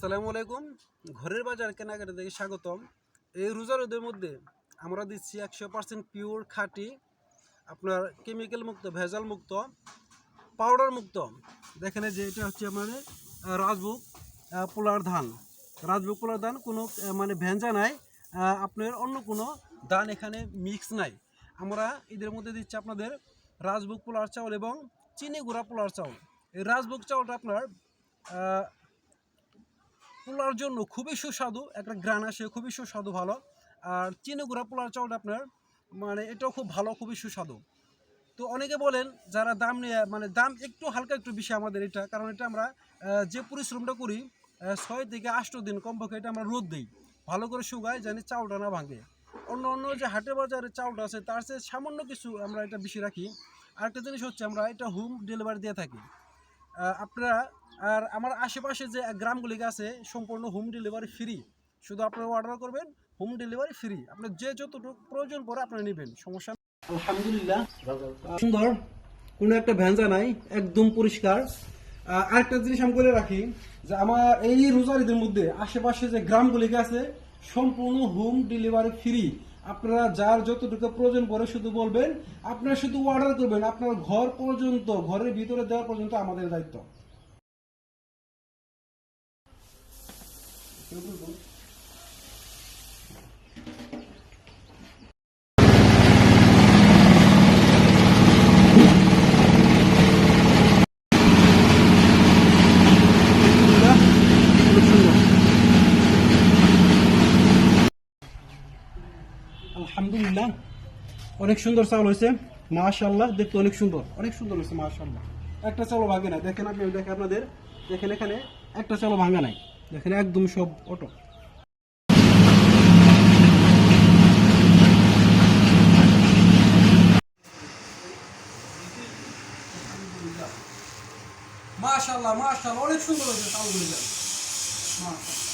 আসসালামু আলাইকুম। ঘরের বাজার কেনাকাটা থেকে স্বাগতম। এই রোজা রোদের মধ্যে আমরা দিচ্ছি একশো পার্সেন্ট পিওর খাঁটি আপনার কেমিক্যাল মুক্ত ভেজাল মুক্ত পাউডার মুক্ত। দেখেন যে এটা হচ্ছে আহ, রাজভোগ পোলার ধান। রাজভোগ পোলার ধান কোনো মানে ভেঞ্জা নাই আপনার অন্য কোনো ধান এখানে মিক্স নাই। আমরা এদের মধ্যে দিচ্ছি আপনাদের রাজভোগ পোলার চাউল এবং চিনি গুঁড়া পোলার চাউল। এই রাজভোগ চাউলটা আপনার পোলার জন্য খুবই সুস্বাদু, একটা গ্রান আসে, খুবই সুস্বাদু ভালো। আর চিনি গুঁড়া পোলার চাউলটা আপনার মানে এটাও খুব ভালো, খুবই সুস্বাদু। তো অনেকে বলেন যারা দাম নিয়ে মানে দাম একটু হালকা একটু বেশি আমাদের এটা, কারণ এটা আমরা যে পরিশ্রমটা করি ছয় থেকে আষ্ট দিন কমপক্ষে এটা আমরা রোদ দিই। ভালো করে শুকাই জানি চাউলটা না ভাঙে। অন্য অন্য যে হাটে বাজারে চাউলটা আছে, তার চেয়ে সামান্য কিছু আমরা এটা বেশি রাখি। আরেকটা জিনিস হচ্ছে আমরা এটা হোম ডেলিভারি দিয়ে থাকি। আপনারা আর আমার আশেপাশে যে গ্রামগুলিকে আছে সম্পূর্ণ হোম ডেলিভারি ফ্রি শুধু আপনারা অর্ডার করবেন হোম ডেলিভারি ফ্রি আপনার যে যতটুকু প্রয়োজন পড়ে আপনারা নেবেন সমস্যা আলহামদুলিল্লাহ। সুন্দর কোনো একটা ভ্যানজা নাই একদম পরিষ্কার। আরেকটা জিনিস আমি বলে রাখি যে আমার এই রোজার ঈদের মধ্যে আশেপাশে যে গ্রামগুলিকে আছে সম্পূর্ণ হোম ডেলিভারি ফ্রি আপনারা যার যতটুকু প্রয়োজন পড়ে শুধু বলবেন, আপনারা শুধু অর্ডার করবেন, আপনার ঘর পর্যন্ত, ঘরের ভিতরে দেওয়া পর্যন্ত আমাদের দায়িত্ব খুব সুন্দর। আলহামদুলিল্লাহ। অনেক সুন্দর চাউল হয়েছে। মাশাল্লাহ দেখতে অনেক সুন্দর। অনেক সুন্দর হয়েছে মাশাল্লাহ একটা চাউল ভাঙে না দেখেন আপনি দেখেন আপনাদের, দেখেন এখানে একটা চাউল ভাঙা নাই। দেখেন, একদম সব অটো। মাশাল্লাহ মাশাল্লাহ অনেক সুন্দর হয়েছে চাউলগুলি মাশাল্লাহ